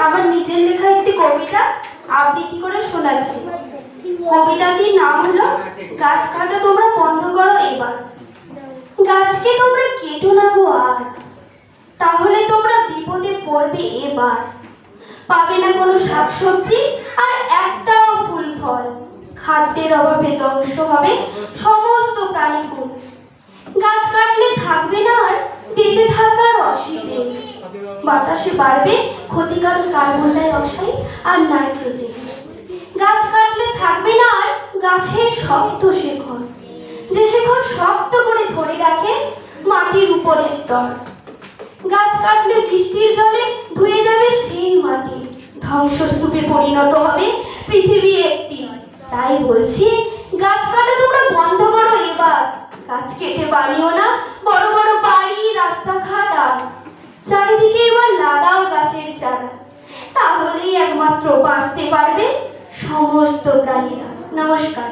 আমার নিজের লেখা একটি কবিতা। আবৃত্তি করে শোনাচ্ছি কবিতাটির নাম হলো গাছ কাটা তোমরা বন্ধ করো এবার। গাছকে তোমরা কেটো না গো আর। তাহলে তোমরা বিপদে পড়বে এবার। পাবে না কোনো শাকসবজি আর একটাও ফুল ফল। খাদ্যের অভাবে ধ্বংস হবে সমস্ত প্রাণীকুল। গাছ কাটলে থাকবে না আর, বেঁচে থাকার অক্সিজেন বাতাসে বাড়বে ক্ষতিকারক কার্বন ডাই অক্সাইড আর নাইট্রোজেন। গাছ কাটলে থাকবে না আর গাছের শক্ত শেখর। যে শেখর শক্ত করে ধরে রাখে মাটির স্তর। গাছ কাটলে বৃষ্টির জলে ধুয়ে যাবে সেই মাটি। ধ্বংসস্তূপে পরিণত হবে পৃথিবী একটি। তাই বলছি, গাছ কাটা তোমরা বন্ধ করো এবার। গাছ কেটে বানিও না গাছের চারা তাহলেই একমাত্র বাঁচতে পারবে সমস্ত প্রাণীরা। নমস্কার।